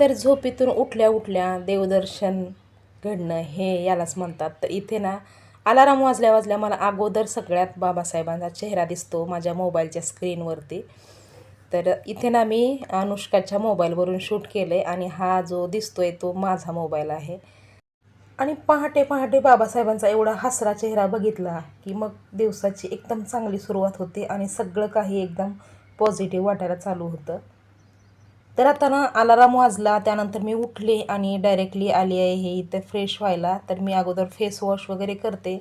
तर झोपेतून उठल्या उठल्या देवदर्शन घडणं हे यालाच म्हणतात. तर इथे ना अलाराम वाजल्या वाजल्या मला अगोदर सगळ्यात बाबासाहेबांचा चेहरा दिसतो माझ्या मोबाईलच्या स्क्रीनवरती. तर इथे ना मी अनुष्काच्या मोबाईलवरून शूट केलं आहे आणि हा जो दिसतो आहे तो माझा मोबाईल आहे. आणि पहाटे पहाटे बाबासाहेबांचा एवढा हसरा चेहरा बघितला की मग दिवसाची एकदम चांगली सुरुवात होते आणि सगळं काही एकदम पॉझिटिव्ह वाटायला चालू होतं. तर आता ना अलाराम वाजला त्यानंतर मी उठले आणि डायरेक्टली आली आहे हे इथे फ्रेश व्हायला. तर मी अगोदर फेस वॉश वगैरे करते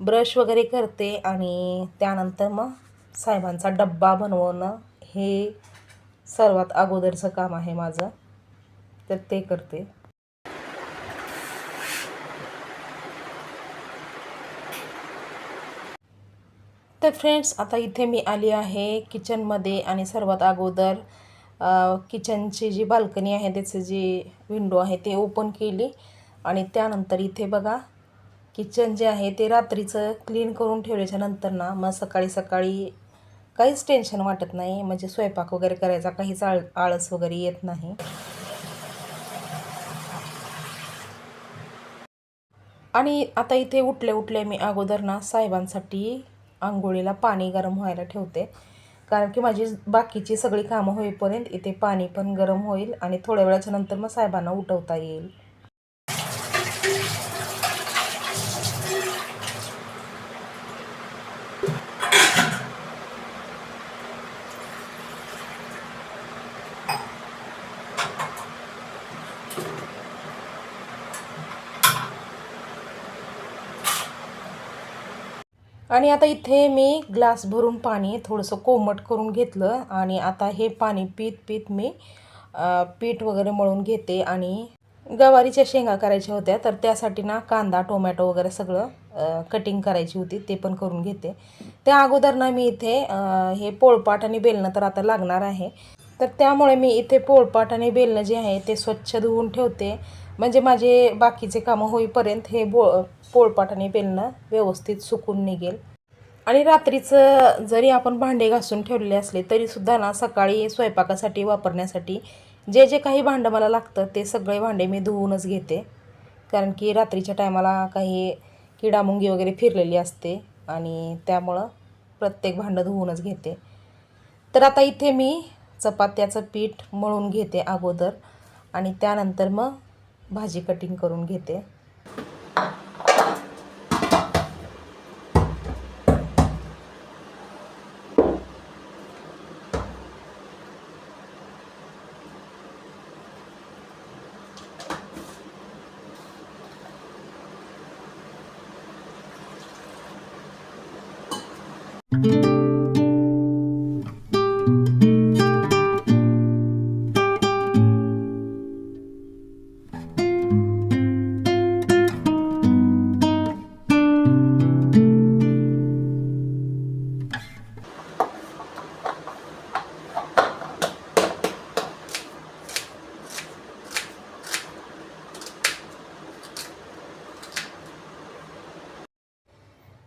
ब्रश वगैरे करते आणि त्यानंतर मग साहेबांचा डब्बा बनवणं हे सर्वात अगोदरचं काम आहे माझं. तर ते करते. तर फ्रेंड्स आता इथे मी आली आहे किचनमध्ये आणि सर्वात अगोदर किचनची जी बाल्कनी आहे त्याची जी विंडो आहे ते ओपन केली. आणि त्यानंतर इथे बघा किचन जे आहे ते रात्रीचं क्लीन करून ठेवल्याच्या नंतर ना मग सकाळी सकाळी काहीच टेन्शन वाटत नाही. म्हणजे स्वयंपाक वगैरे करायचा काहीच आळ आळस वगैरे येत नाही. आणि आता इथे उठल्या उठल्या मी अगोदर ना साहेबांसाठी आंघोळीला पाणी गरम व्हायला ठेवते. कारण की माझी बाकीची सगळी कामं होईपर्यंत इथे पाणी पण गरम होईल आणि थोड्या वेळाच्या नंतर मग साहेबांना उठवता येईल. आणि आता इथे मी ग्लास भरून पाणी थोडंसं कोमट करून घेतलं आणि आता हे पाणी पीत पीत मी पीठ वगैरे मळून घेते आणि गवारीच्या शेंगा करायच्या होत्या. तर त्यासाठी ना कांदा टोमॅटो वगैरे सगळं कटिंग करायची होती. ते पण करून घेते. त्या अगोदर ना मी इथे हे पोळपाट आणि बेलणं तर आता लागणार आहे. तर त्यामुळे मी इथे पोळपाट आणि बेलणं जे आहे ते स्वच्छ धुवून ठेवते. म्हणजे माझे बाकीचे कामं होईपर्यंत हे बो पोळपाटाने बेलणं व्यवस्थित सुकून निघेल. आणि रात्रीचं जरी आपण भांडे घासून ठेवलेले असले तरीसुद्धा ना सकाळी स्वयंपाकासाठी वापरण्यासाठी जे जे काही भांडं मला लागतं ते सगळे भांडे मी धुवूनच घेते. कारण की रात्रीच्या टायमाला काही किडामुंगी वगैरे फिरलेली असते आणि त्यामुळं प्रत्येक भांडं धुवूनच घेते. तर आता इथे मी चपात्याचं पीठ मळून घेते अगोदर आणि त्यानंतर मग भाजी कटिंग करून घेते.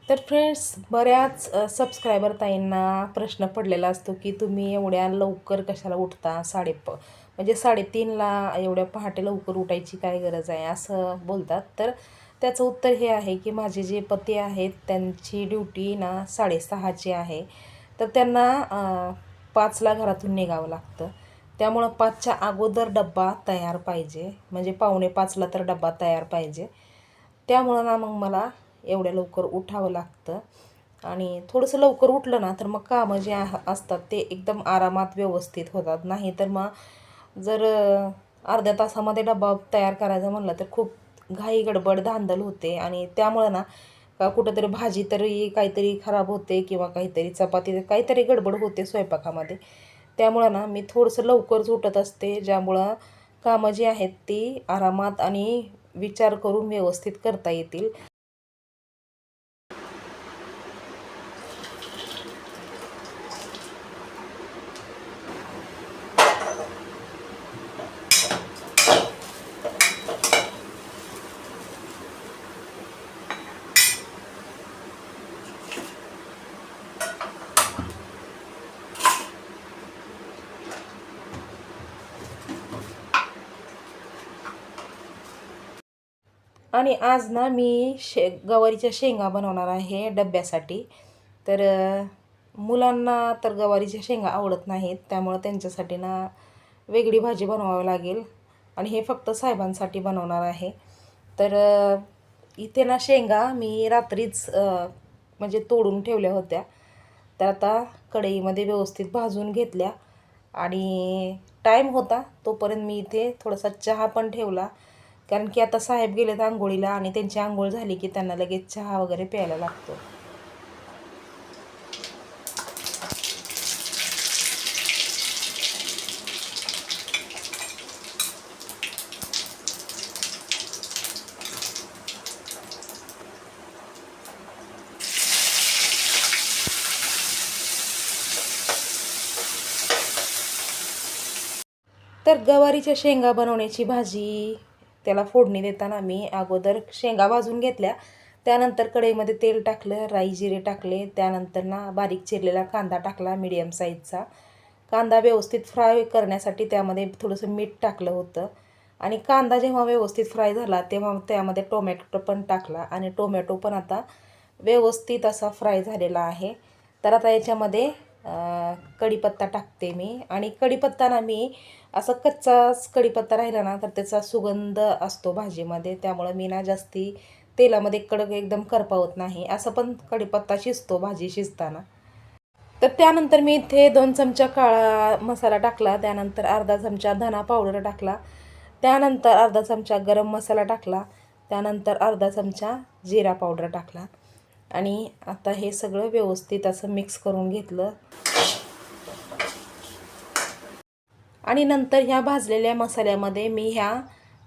तर फ्रेंड्स बऱ्याच सबस्क्रायबर ताईंना प्रश्न पडलेला असतो की तुम्ही एवढ्या लवकर कशाला उठता? साडे प म्हणजे साडेतीनला एवढ्या पहाटे लवकर उठायची काय गरज आहे? असं बोलतात. तर त्याचं उत्तर हे आहे की माझे जे पती आहेत त्यांची ड्युटी ना साडेसहाची आहे. तर त्यांना पाचला घरातून निघावं लागतं. त्यामुळं पाचच्या अगोदर डब्बा तयार पाहिजे. म्हणजे पावणे पाचला तर डब्बा तयार पाहिजे. त्यामुळं ना मग मला एवढ्या लवकर उठावं लागतं. आणि थोडंसं लवकर उठलं ना तर मग कामं जे आह- असतात ते एकदम आरामात व्यवस्थित होतात. नाही तर मग जर अर्ध्या तासामध्ये डबा तयार करायचा म्हणलं तर खूप घाई गडबड धांदल होते. आणि त्यामुळं ना का कुठंतरी भाजी तरी काहीतरी खराब होते किंवा काहीतरी चपाती काहीतरी गडबड होते स्वयंपाकामध्ये. त्यामुळं ना मी थोडंसं लवकरच उठत असते ज्यामुळं कामं जी आहेत ती आरामात आणि विचार करून व्यवस्थित करता येतील. आणि आज ना मी शे गवारीच्या शेंगा बनवणार आहे डब्यासाठी. तर मुलांना तर गवारीच्या शेंगा आवडत नाहीत त्यामुळं त्यांच्यासाठी ना वेगळी भाजी बनवावी लागेल. आणि हे फक्त साहेबांसाठी बनवणार आहे. तर इथे ना शेंगा मी रात्रीच म्हणजे तोडून ठेवल्या होत्या. तर आता कढईमध्ये व्यवस्थित भाजून घेतल्या. आणि टाईम होता तोपर्यंत मी इथे थोडासा चहा पण ठेवला. कारण की आता साहेब गेलेत आंघोळीला आणि त्यांची आंघोळ झाली की त्यांना लगेच चहा वगैरे प्यायला लागतो. तर गवारीच्या शेंगा बनवण्याची भाजी त्याला फोडणी देताना मी अगोदर शेंगा भाजून घेतल्या. त्यानंतर कढईमध्ये तेल टाकलं राई जिरे टाकले. त्यानंतर ना बारीक चिरलेला कांदा टाकला मीडियम साईजचा कांदा व्यवस्थित फ्राय करण्यासाठी त्यामध्ये थोडंसं मीठ टाकलं होतं. आणि कांदा जेव्हा व्यवस्थित फ्राय झाला तेव्हा त्यामध्ये टोमॅटो पण टाकला. आणि टोमॅटो पण आता व्यवस्थित असा फ्राय झालेला आहे. तर आता याच्यामध्ये कढीपत्ता टाकते मी. आणि कढीपत्ता ना मी असं कच्चाच कढीपत्ता राहिला ना तर त्याचा सुगंध असतो भाजीमध्ये. त्यामुळं मी ना जास्ती तेलामध्ये कडक एकदम करपावत नाही. असं पण कढीपत्ता शिजतो भाजी शिजताना. तर त्यानंतर मी इथे दोन चमचा काळा मसाला टाकला. त्यानंतर अर्धा चमचा धना पावडर टाकला. त्यानंतर अर्धा चमचा गरम मसाला टाकला. त्यानंतर अर्धा चमचा जिरा पावडर टाकला. आणि आता हे सगळं व्यवस्थित असं मिक्स करून घेतलं. आणि नंतर ह्या भाजलेल्या मसाल्यामध्ये मी ह्या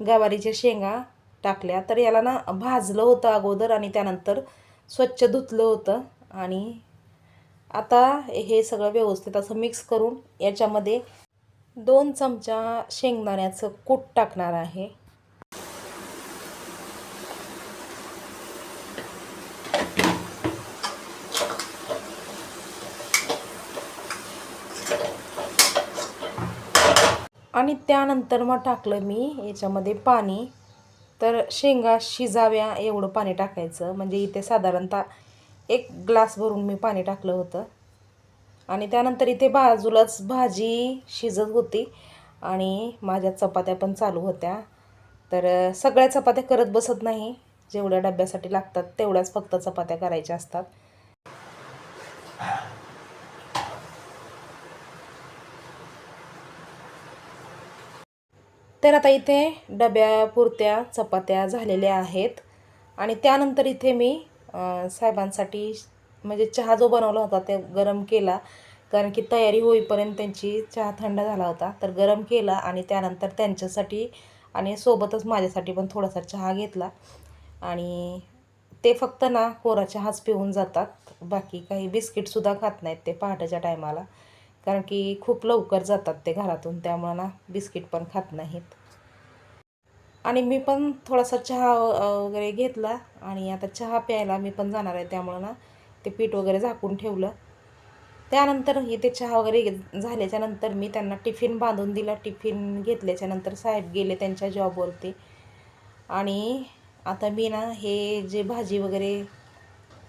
गवारीच्या शेंगा टाकल्या. तर याला ना भाजलं होतं अगोदर आणि त्यानंतर स्वच्छ धुतलं होतं. आणि आता हे सगळं व्यवस्थित असं मिक्स करून याच्यामध्ये दोन चमचा शेंगदाण्याचं कूट टाकणार आहे. आणि त्यानंतर मग टाकलं मी याच्यामध्ये पाणी. तर शेंगा शिजाव्या एवढं पाणी टाकायचं. म्हणजे इथे साधारणतः एक ग्लास भरून मी पाणी टाकलं होतं. आणि त्यानंतर इथे बाजूलाच भाजी शिजत होती. आणि माझ्या चपात्या पण चालू होत्या. तर सगळ्या चपात्या करत बसत नाही. जेवढ्या डब्यासाठी लागतात तेवढ्याच फक्त चपात्या करायच्या असतात. तर आता इथे डब्यापुरत्या चपात्या झालेल्या आहेत. आणि त्यानंतर इथे मी साहेबांसाठी म्हणजे चहा जो बनवला होता ते गरम केला. कारण की तयारी होईपर्यंत त्यांची चहा थंड झाला होता. तर गरम केला आणि त्यानंतर त्यांच्यासाठी आणि सोबतच माझ्यासाठी पण थोडासा चहा घेतला. आणि ते फक्त ना कोरा चहाच पिऊन जातात. बाकी काही बिस्किटसुद्धा खात नाहीत ते पहाटेच्या टायमाला. कारण की खूप लवकर जातात ते घरातून त्यामुळं ना बिस्किट पण खात नाहीत. आणि मी पण थोडासा चहा वगैरे घेतला आणि आता चहा प्यायला मी पण जाणार आहे त्यामुळं ना ते पीठ वगैरे झाकून ठेवलं. त्यानंतर इथे चहा वगैरे झाल्याच्यानंतर मी त्यांना टिफिन बांधून दिला. टिफिन घेतल्याच्यानंतर साहेब गेले त्यांच्या जॉबवरती आणि आता मी ना हे जे भाजी वगैरे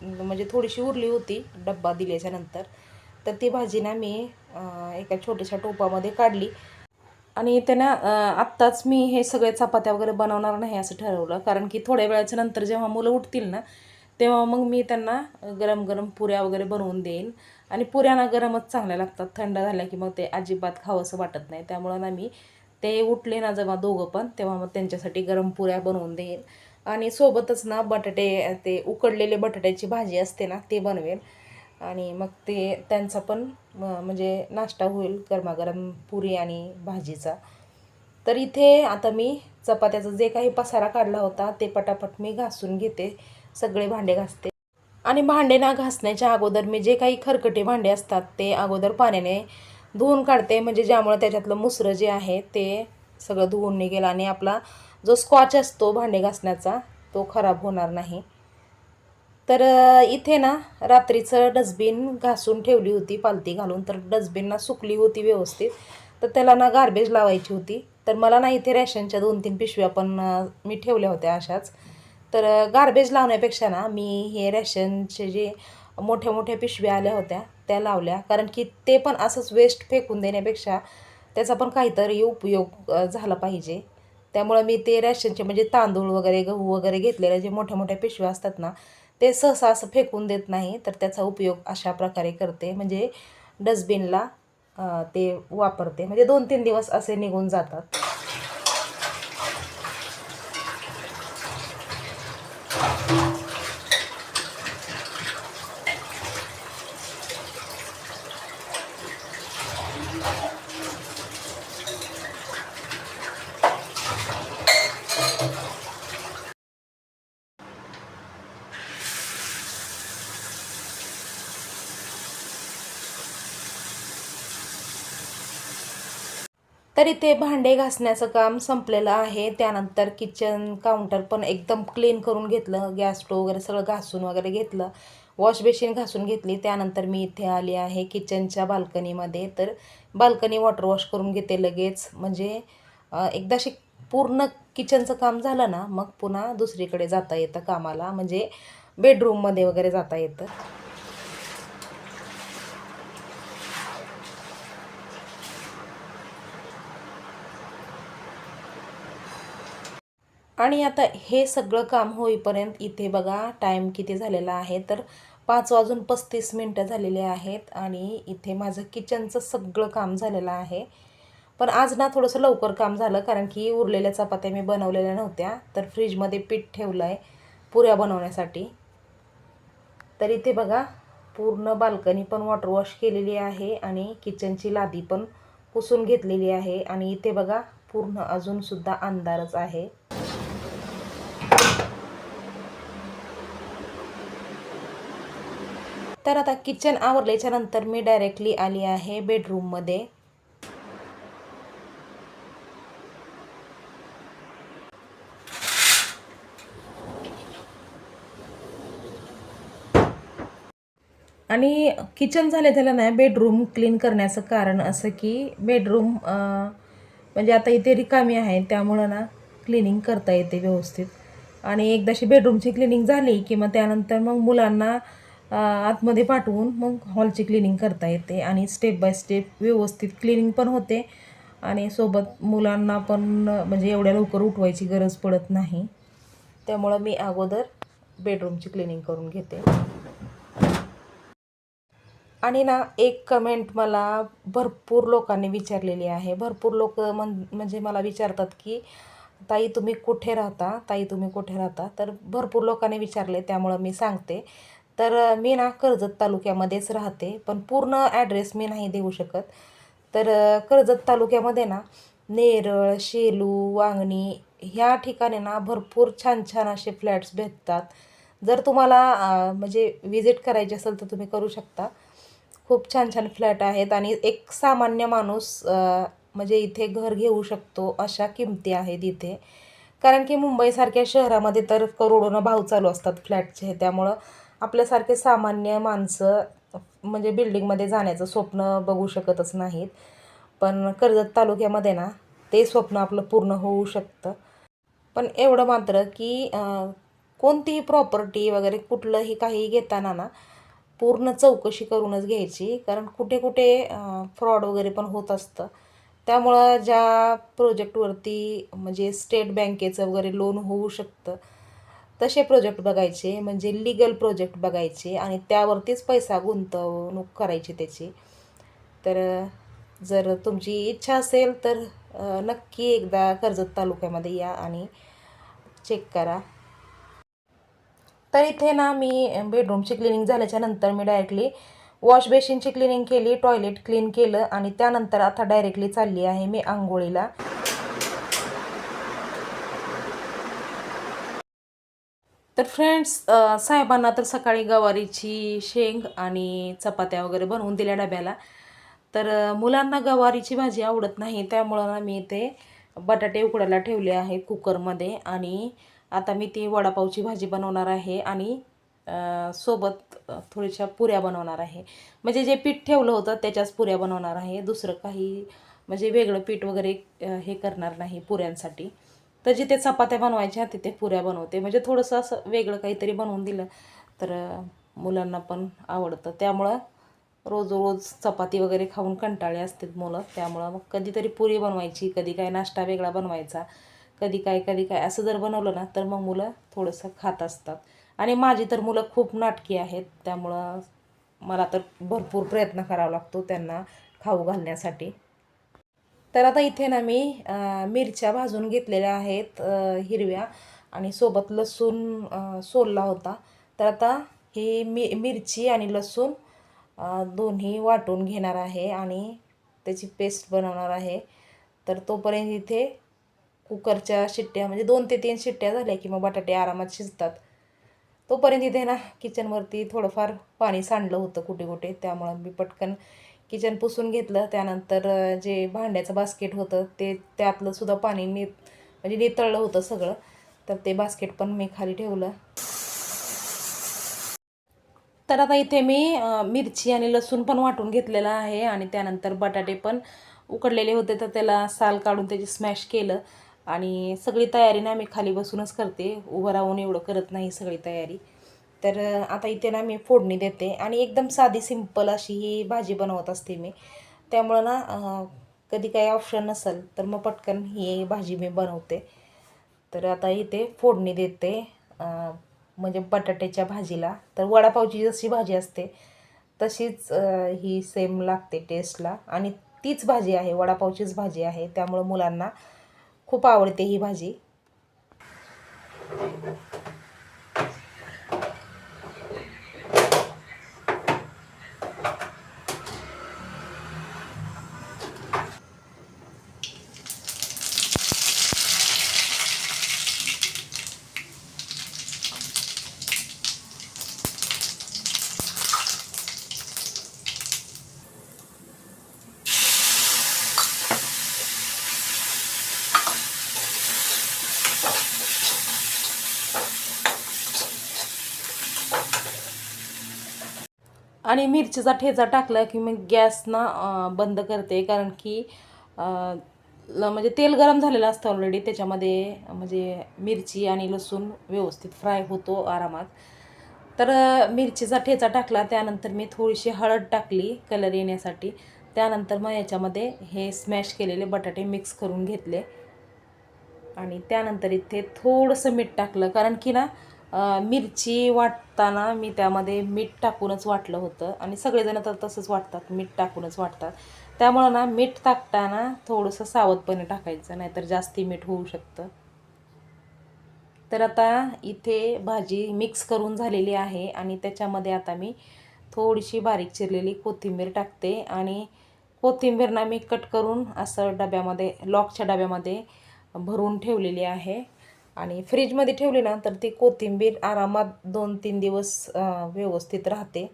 म्हणजे थोडीशी उरली होती डब्बा दिल्याच्यानंतर तर ती भाजी ना मी एका छोट्याशा टोपामध्ये काढली. आणि त्यानं आत्ताच मी हे सगळे चपात्या वगैरे बनवणार नाही असं ठरवलं. कारण की थोड्या वेळाच्या नंतर जेव्हा मुलं उठतील ना तेव्हा मग मी त्यांना गरम गरम पुऱ्या वगैरे बनवून देईन. आणि पुऱ्यांना गरमच चांगल्या लागतात. थंड झाल्या की मग ते अजिबात खावंसं वाटत नाही. त्यामुळं ना मी ते उठले ना जेव्हा दोघं पण तेव्हा मग त्यांच्यासाठी गरम पुऱ्या बनवून देईन. आणि सोबतच ना बटाटे ते उकडलेले बटाट्याची भाजी असते ना ते बनवेन. आणि मग ते त्यांचा पण म्हणजे नाश्ता होईल गरमागरम पुरी आणि भाजीचा. तर इथे आता मी चपात्याचा जे काही पसारा काढला होता ते पटापट मी घासून घेते. सगळे भांडे घासते. आणि भांडे ना घासण्याच्या अगोदर मी जे काही खरकटे भांडे असतात ते अगोदर पाण्याने धुवून काढते. म्हणजे ज्यामुळे त्याच्यातलं मुसरं जे आहे ते सगळं धुवून निघेल आणि आपला जो स्कॉच असतो भांडे घासण्याचा तो खराब होणार नाही. तर इथे ना रात्रीचं डस्टबिन घासून ठेवली होती पालती घालून. तर डस्टबिन ना सुकली होती व्यवस्थित. तर त्याला ना गार्बेज लावायची होती. तर मला ना इथे रॅशनच्या दोन तीन पिशव्या पण मी ठेवल्या होत्या अशाच. तर गार्बेज लावण्यापेक्षा ना मी हे रॅशनचे जे मोठ्या मोठ्या पिशव्या आल्या होत्या त्या लावल्या. कारण की ते पण असंच वेस्ट फेकून देण्यापेक्षा त्याचा पण काहीतरी उपयोग झाला पाहिजे. त्यामुळं मी ते रॅशनचे म्हणजे तांदूळ वगैरे गहू वगैरे घेतलेले जे मोठ्या मोठ्या पिशव्या असतात ना ते सहसा असं फेकून देत नाही तर त्याचा उपयोग अशा प्रकारे करते. म्हणजे डस्टबिनला ते वापरते. म्हणजे दोन तीन दिवस असे निघून जातात. तर इथे भांडे घासण्याचं काम संपलेलं आहे. त्यानंतर किचन काउंटर पण एकदम क्लीन करून घेतलं. गॅस स्टोव वगैरे सगळं घासून वगैरे घेतलं. वॉश बेसिन घासून घेतली. त्यानंतर मी इथे आली आहे किचनच्या बाल्कनीमध्ये तर बाल्कनी वॉटर वॉश करून घेते लगेच. म्हणजे एकदा अशी पूर्ण किचनचं काम झालं ना मग पुन्हा दुसरीकडे जाता येतं कामाला. म्हणजे बेडरूममध्ये वगैरे जाता येतं. आणि आता हे सगळं काम होईपर्यंत इथे बघा टाईम किती झालेला आहे तर पाच वाजून पस्तीस मिनटं झालेले आहेत आणि इथे माझं किचनचं सगळं काम झालेलं आहे. पण आज ना थोडंसं लवकर काम झालं कारण की उरलेल्या चपात्या मी बनवलेल्या नव्हत्या तर फ्रीजमध्ये पीठ ठेवलं आहे पुऱ्या बनवण्यासाठी. तर इथे बघा पूर्ण बाल्कनी पण वॉटर वॉश केलेली आहे आणि किचनची लादी पण पुसून घेतलेली आहे. आणि इथे बघा पूर्ण अजूनसुद्धा अंधारच आहे. तर आता किचन आवरल्याच्या नंतर मी डायरेक्टली आली आहे बेडरूममध्ये आणि किचन झाले त्याला नाही बेडरूम क्लीन करण्याचं कारण असं की बेडरूम म्हणजे आता इथे रिकामी आहे त्यामुळं ना क्लिनिंग करता येते व्यवस्थित. आणि एकदाशी बेडरूमची क्लिनिंग झाली की मग त्यानंतर मग मुलांना आतमध्ये पाठवून मग हॉलची क्लिनिंग करता येते आणि स्टेप बाय स्टेप व्यवस्थित क्लिनिंग पण होते. आणि सोबत मुलांना पण म्हणजे एवढ्या लवकर उठवायची गरज पडत नाही. त्यामुळं मी अगोदर बेडरूमची क्लिनिंग करून घेते. आणि ना एक कमेंट मला भरपूर लोकांनी विचारलेली आहे. भरपूर लोक मन म्हणजे मला विचारतात की ताई तुम्ही कुठे राहता? ताई तुम्ही कुठे राहता? तर भरपूर लोकांनी विचारले त्यामुळं मी सांगते. तर मी ना कर्जत तालुक्यामध्येच राहते पण पूर्ण ॲड्रेस मी नाही देऊ शकत. तर कर्जत तालुक्यामध्ये ना नेरळ शेलू वांगणी ह्या ठिकाणी ना भरपूर छान छान असे फ्लॅट्स भेटतात. जर तुम्हाला म्हणजे विजिट करायची असेल तर तुम्ही करू शकता. खूप छान छान फ्लॅट आहेत आणि एक सामान्य माणूस म्हणजे इथे घर घेऊ शकतो अशा किमती आहेत इथे. कारण की मुंबईसारख्या शहरामध्ये तर करोडोनं भाव चालू असतात फ्लॅटचे त्यामुळं आपल्यासारखे सामान्य माणसं म्हणजे बिल्डिंगमध्ये जाण्याचं स्वप्न बघू शकतच नाहीत. पण कर्जत तालुक्यामध्ये ना ते स्वप्न आपलं पूर्ण होऊ शकतं. पण एवढं मात्र की कोणतीही प्रॉपर्टी वगैरे कुठलंही काही घेताना ना पूर्ण चौकशी करूनच घ्यायची. कारण कुठे कुठे फ्रॉड वगैरे पण होत असतं. त्यामुळं ज्या प्रोजेक्टवरती म्हणजे स्टेट बँकेचं वगैरे लोन होऊ शकतं तसे प्रोजेक्ट बघायचे म्हणजे लिगल प्रोजेक्ट बघायचे आणि त्यावरतीच पैसा गुंतवणूक करायची त्याची. तर जर तुमची इच्छा असेल तर नक्की एकदा कर्जत तालुक्यामध्ये या आणि चेक करा. तर इथे ना मी बेडरूमची क्लिनिंग झाल्याच्यानंतर मी डायरेक्टली वॉश बेसिनची क्लिनिंग केली टॉयलेट क्लीन केलं आणि त्यानंतर आता डायरेक्टली चालली आहे मी आंघोळीला. तर फ्रेंड्स साहेबांना तर सकाळी गवारीची शेंग आणि चपात्या वगैरे बनवून दिल्या डब्याला. तर मुलांना गवारीची भाजी आवडत नाही त्यामुळं ना मी ते बटाटे उकडायला ठेवले आहे कुकरमध्ये आणि आता मी ती वडापावची भाजी बनवणार आहे आणि सोबत थोड्याशा पुऱ्या बनवणार आहे. म्हणजे जे पीठ ठेवलं होतं त्याच्याच पुऱ्या बनवणार आहे. दुसरं काही म्हणजे वेगळं पीठ वगैरे हे करणार नाही पुऱ्यांसाठी. तर जिथे चपात्या बनवायच्या तिथे पुऱ्या बनवते. म्हणजे थोडंसं असं वेगळं काहीतरी बनवून दिलं तर मुलांना पण आवडतं. त्यामुळं रोज रोज चपाती वगैरे खाऊन कंटाळे असतात मुलं. त्यामुळं मग कधीतरी पुरी बनवायची कधी काय नाश्ता वेगळा बनवायचा कधी काय कधी काय असं जर बनवलं ना तर मग मुलं थोडंसं खात असतात. आणि माझी तर मुलं खूप नाटकी आहेत. त्यामुळं मला तर भरपूर प्रयत्न करावा लागतो त्यांना खाऊ घालण्यासाठी. तर आता इथे ना मी मिरच्या भाजून घेतलेल्या आहेत हिरव्या आणि सोबत लसूण सोलला होता. तर आता ही मि मिरची आणि लसूण दोन्ही वाटून घेणार आहे आणि त्याची पेस्ट बनवणार आहे. तर तोपर्यंत इथे कुकरच्या शिट्ट्या म्हणजे दोन ते तीन शिट्ट्या झाल्या की मग बटाटे आरामात शिजतात. तोपर्यंत इथे ना किचनवरती थोडंफार पाणी सांडलं होतं कुठे कुठे त्यामुळं मी पटकन किचन पुसून घेतलं. त्यानंतर जे भांड्याचं बास्केट होतं ते त्यातलं सुद्धा पाणी नि म्हणजे नितळलं होतं सगळं. तर ते बास्केट पण मी खाली ठेवलं. तर आता इथे मी मिरची आणि लसूण पण वाटून घेतलेलं आहे आणि त्यानंतर बटाटे पण उकडलेले होते. तर त्याला साल काढून त्याची स्मॅश केलं आणि सगळी तयारी ना मी खाली बसूनच करते. उभं राहून एवढं करत नाही सगळी तयारी. तर आता इथे ना मी फोडणी देते आणि एकदम साधी सिंपल अशी ही भाजी बनवत असते मी. त्यामुळं ना कधी काही ऑप्शन नसेल तर मग पटकन ही भाजी मी बनवते. तर आता इथे फोडणी देते म्हणजे बटाट्याच्या भाजीला. तर वडापावची जशी भाजी असते तशीच ही सेम लागते टेस्टला आणि तीच भाजी आहे वडापावचीच भाजी आहे. त्यामुळं मुलांना खूप आवडते ही भाजी. आणि मिरचीचा ठेचा टाकला की मी गॅस ना बंद करते. कारण की म्हणजे तेल गरम झालेलं असतं ऑलरेडी त्याच्यामध्ये म्हणजे मिरची आणि लसूण व्यवस्थित फ्राय होतो आरामात. तर मिरचीचा ठेचा टाकला. त्यानंतर मी थोडीशी हळद टाकली कलर येण्यासाठी. त्यानंतर मग याच्यामध्ये हे स्मॅश केलेले बटाटे मिक्स करून घेतले. आणि त्यानंतर इथे थोडंसं मीठ टाकलं. कारण की ना मिरची वाटताना मी त्यामध्ये मीठ टाकूनच वाटलं होतं. आणि सगळेजण तर तसंच वाटतात मीठ टाकूनच वाटतात. त्यामुळं ना मीठ टाकताना थोडंसं सावधपणे टाकायचं नाहीतर जास्ती मीठ होऊ शकतं. तर आता इथे भाजी मिक्स करून झालेली आहे आणि त्याच्यामध्ये आता मी थोडीशी बारीक चिरलेली कोथिंबीर टाकते आणि कोथिंबीर ना मी कट करून असं डब्यामध्ये लॉकच्या डब्यामध्ये भरून ठेवलेली आहे. आणि फ्रीजमध्ये ठेवली ना तर ती कोथिंबीर आरामात दोन तीन दिवस व्यवस्थित राहते.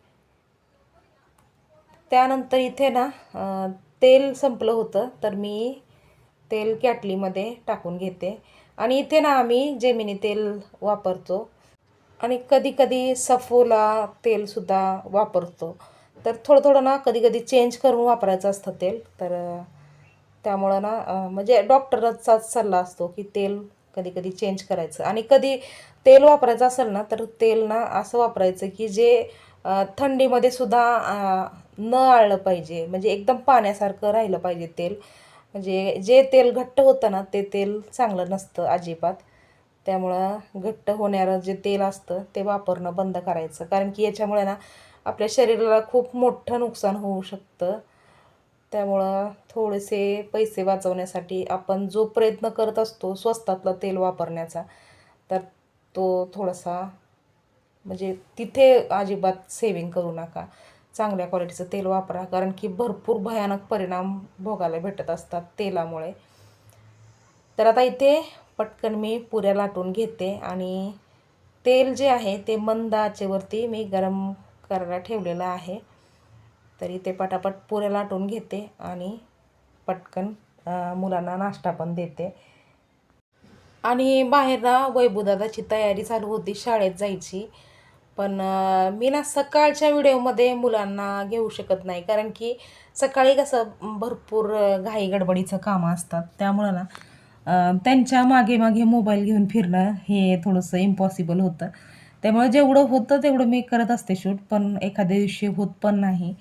त्यानंतर इथे ना तेल संपलं होतं तर मी तेल कॅटलीमध्ये टाकून घेते. आणि इथे ना आम्ही जेमिनी तेल वापरतो. आणि कधी कधी सफोला तेलसुद्धा वापरतो. तर थोडं थोडं ना कधी कधी चेंज करून वापरायचं असतं तेल. तर त्यामुळं ना म्हणजे डॉक्टरचाच सल्ला असतो की तेल कधी कधी चेंज करायचं. आणि कधी तेल वापरायचं असेल ना तर तेल ना असं वापरायचं की जे थंडीमध्ये सुद्धा न आळलं पाहिजे. म्हणजे एकदम पाण्यासारखं राहिलं पाहिजे तेल. म्हणजे जे तेल घट्ट होतं ना ते तेल चांगलं नसतं अजिबात. त्यामुळं घट्ट होणारं जे तेल असतं ते वापरणं बंद करायचं. कारण की याच्यामुळे ना आपल्या शरीराला खूप मोठं नुकसान होऊ शकतं. त्यामुळं थोडेसे पैसे वाचवण्यासाठी आपण जो प्रयत्न करत असतो स्वस्तातलं तेल वापरण्याचा तर तो थोडासा म्हणजे तिथे अजिबात सेविंग करू नका. चांगल्या क्वालिटीचं तेल वापरा कारण की भरपूर भयानक परिणाम भोगायला भेटत असतात तेलामुळे. तर आता इथे पटकन मी पुऱ्या लाटून घेते आणि तेल जे आहे ते मंद आचेवरती मी गरम करायला ठेवलेलं आहे. तर इथे पटापट पुऱ्या लाटून घेते आणि पटकन मुलांना नाश्ता पण देते. आणि बाहेर ना वैभूदादाची तयारी चालू होती शाळेत जायची. पण मी ना सकाळच्या व्हिडिओमध्ये मुलांना घेऊ शकत नाही. कारण की सकाळी कसं भरपूर घाई गडबडीचं कामं असतात. त्यामुळं ना त्यांच्या मागे मागे मोबाईल घेऊन फिरणं हे थोडंसं इम्पॉसिबल होतं. त्यामुळे जेवढं होतं तेवढं मी करत असते शूट. पण एखाद्या दिवशी होत पण नाही.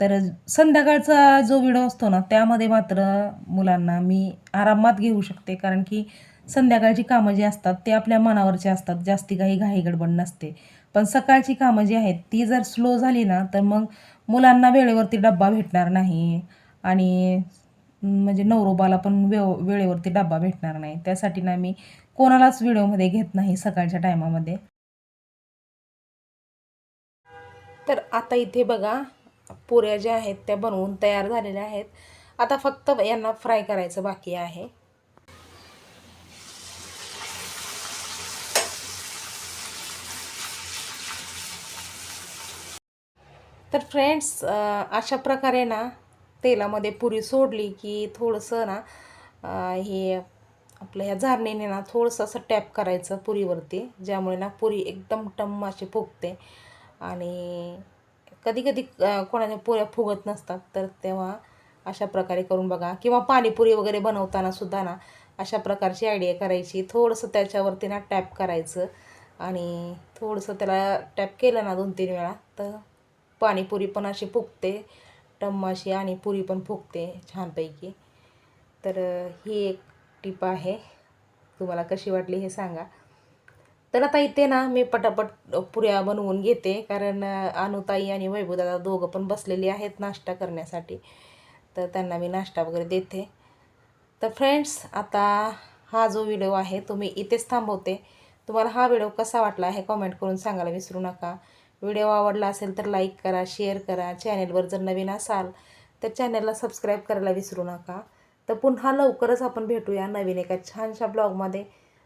तर संध्याकाळचा जो व्हिडिओ असतो ना त्यामध्ये मात्र मुलांना मी आरामात घेऊ शकते. कारण की संध्याकाळची कामं जी असतात ते आपल्या मनावरची असतात. जास्ती काही घाई गडबड नसते. पण सकाळची कामं जी आहेत ती जर स्लो झाली ना तर मग मुलांना वेळेवरती डब्बा भेटणार नाही. आणि म्हणजे नवरोबाला पण वेव वेळेवरती डब्बा भेटणार नाही. त्यासाठी ना मी कोणालाच व्हिडिओमध्ये घेत नाही सकाळच्या टायमामध्ये. तर आता इथे बघा पुऱ्या ज्या आहेत त्या बनवून तयार झालेल्या आहेत. आता फक्त यांना फ्राय करायचं बाकी आहे. तर फ्रेंड्स अशा प्रकारे ना तेलामध्ये पुरी सोडली की थोडंसं ना हे आपलं ह्या झारणीने ना थोडंसं असं टॅप करायचं पुरीवरती ज्यामुळे ना पुरी एकदम टम्म अशी फुगते. आणि कधी कधी कोणाच्या पुऱ्या फुगत नसतात तर तेव्हा अशा प्रकारे करून बघा. किंवा पाणीपुरी वगैरे बनवताना सुद्धा ना अशा प्रकारची आयडिया करायची. थोडंसं त्याच्यावरती ना टॅप करायचं. आणि थोडंसं त्याला टॅप केलं ना दोन तीन वेळा तर पाणीपुरी पण अशी फुगते. टम्माशी आणि पुरी पण फुगते छानपैकी. तर ही एक टिप आहे. तुम्हाला कशी वाटली हे सांगा. तर आता इथे ना मी पटापट पुऱ्या बनवून घेते कारण अनुताई आणि वैभवदादा दोघं पण बसलेले आहेत नाश्ता करण्यासाठी. तर त्यांना मी नाश्ता वगैरे देते. तर फ्रेंड्स आता हा जो व्हिडिओ आहे तो मी इथेच थांबवते. तुम्हाला हा व्हिडिओ कसा वाटला हे कॉमेंट करून सांगायला विसरू नका. व्हिडिओ आवडला असेल तर लाईक करा शेअर करा. चॅनेलवर जर नवीन असाल तर चॅनलला सबस्क्राईब करायला विसरू नका. तर पुन्हा लवकरच आपण भेटूया नवीन एका छानशा ब्लॉगमध्ये